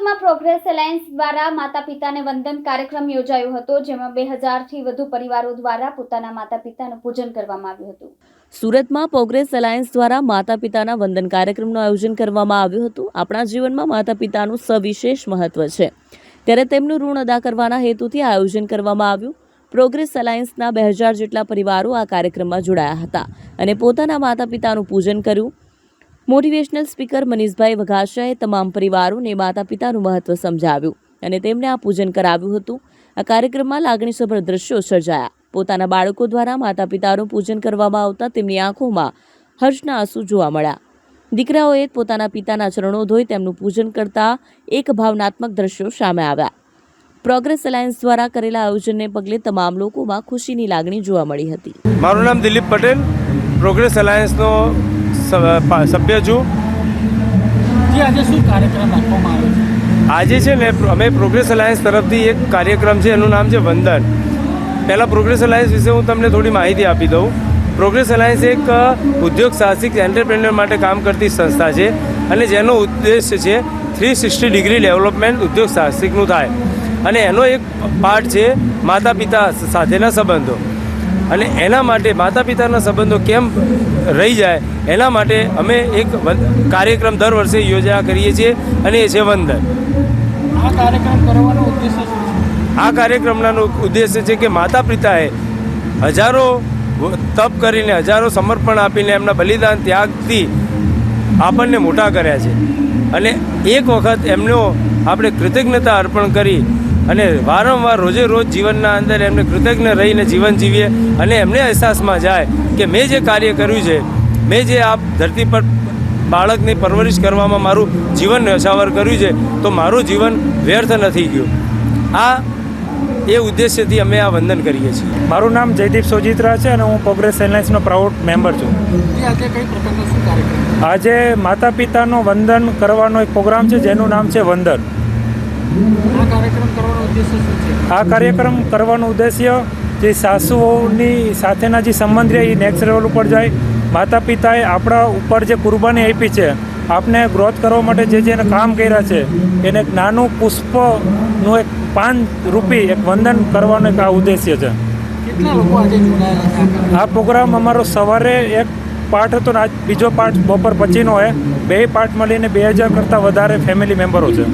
સુરતમાં progress alliance દ્વારા માતા પિતાને વંદન કાર્યક્રમ યોજાયો હતો, જેમાં બે હજારથી વધુ પરિવારો દ્વારા પોતાના માતા પિતાનું પૂજન કરવામાં આવ્યું હતું. સુરતમાં પ્રોગ્રેસ એલાયન્સ દ્વારા માતા પિતાના વંદન કાર્યક્રમનું આયોજન કરવામાં આવ્યું હતું. આપણા જીવનમાં માતા પિતાનું સવિશેષ મહત્વ છે. ત્યારે તેમનું ઋણ અદા કરવાના હેતુથી આયોજન કરવામાં આવ્યું. પ્રોગ્રેસ એલાયન્સના બે હજાર જેટલા પરિવારો આ કાર્યક્રમમાં જોડાયા હતા અને પોતાના માતા પિતાનું પૂજન કર્યું. મોટિવેશનલ સ્પીકર મનીષભાઈ વઘાસિયાએ તમામ પરિવારોને માતા પિતાનું મહત્વ સમજાવ્યું અને તેમને આ પૂજન કરાવ્યું હતું. આ કાર્યક્રમમાં લાગણીસભર દ્રશ્યો સર્જાયા. પોતાના બાળકો દ્વારા માતા પિતાનું પૂજન કરવામાં આવતા તેમની આંખોમાં હર્ષના આંસુ જોવા મળ્યા. દીકરાઓએ પોતાના પિતાના ચરણો ધોઈ તેમનું પૂજન કરતા એક ભાવનાત્મક દ્રશ્યો સામે આવ્યા. પ્રોગ્રેસ એલાયન્સ દ્વારા કરેલા આયોજનને પગલે તમામ લોકોમાં ખુશીની લાગણી જોવા મળી હતી. મારું નામ દિલીપ પટેલ. પ્રોગ્રેસ પા- સભ્ય છું. આજે શું કાર્યક્રમ રાખવામાં આવ્યો છે? આજે છે ને અમે પ્રોગ્રેસ અલાયન્સ તરફથી એક કાર્યક્રમ છે એનું નામ છે વંદન. પહેલાં પ્રોગ્રેસ અલાયન્સ વિશે હું તમને થોડી માહિતી આપી દઉં. પ્રોગ્રેસ અલાયન્સ એક ઉદ્યોગ સાહસિક એન્ટરપ્રેન્યોર માટે કામ કરતી સંસ્થા છે અને જેનો ઉદ્દેશ્ય છે થ્રી સિક્સટી ડિગ્રી ડેવલપમેન્ટ ઉદ્યોગ સાહસિકનું થાય. અને એનો એક પાર્ટ છે માતા પિતા સાથેના સંબંધો. અને એના માટે માતા પિતાના સંબંધો કેમ રહી જાય એના માટે અમે એક કાર્યક્રમ દર વર્ષે યોજના કરીએ છીએ અને એ છે વંદન. આ કાર્યક્રમ કરવાનો ઉદ્દેશ્ય આ કાર્યક્રમનો ઉદ્દેશ્ય છે કે માતા પિતાએ હજારો તપ કરીને હજારો સમર્પણ આપીને એમના બલિદાન ત્યાગથી આપણને મોટા કર્યા છે. અને એક વખત એમનો આપણે કૃતજ્ઞતા અર્પણ કરી અને વારંવાર રોજે રોજ જીવનના અંદર એમને કૃતજ્ઞ રહીને જીવન જીવીએ અને એમને અહેસાસમાં જાય કે મેં જે કાર્ય કર્યું છે મેં જે આ ધરતી પર બાળકની પરવરિશ કરવામાં મારું જીવન ન્યોછાવર કર્યું છે તો મારું જીવન વ્યર્થ નથી ગયું. આ એ ઉદ્દેશ્યથી અમે આ વંદન કરીએ છીએ. મારું નામ જયદીપ સોજિત્રા છે અને હું પ્રોગ્રેસ એરલાઇન્સનો પ્રાઉડ મેમ્બર છું. આજે માતા પિતાનો વંદન કરવાનો એક પ્રોગ્રામ છે જેનું નામ છે વંદન. આ કાર્યક્રમ કરવાનો ઉદ્દેશ્ય શું છે? આ કાર્યક્રમ કરવાનો ઉદ્દેશ્ય જે સાસુઓની સાથેના જે સંબંધ રહે એ નેક્સ્ટ લેવલ ઉપર જાય. માતા પિતાએ આપણા ઉપર જે કુરબાની આપી છે આપને ગ્રોથ કરવા માટે જે જેને કામ કર્યા છે એને એક નાનું પુષ્પનું એક પાન રૂપી એક વંદન કરવાનો એક આ ઉદ્દેશ્ય છે. આ પ્રોગ્રામ અમારો સવારે એક પાર્ટ હતો ને આજ બીજો પાર્ટ બપોર પછીનો હોય. બે પાર્ટ મળીને બે હજાર કરતાં વધારે ફેમિલી મેમ્બરો છે.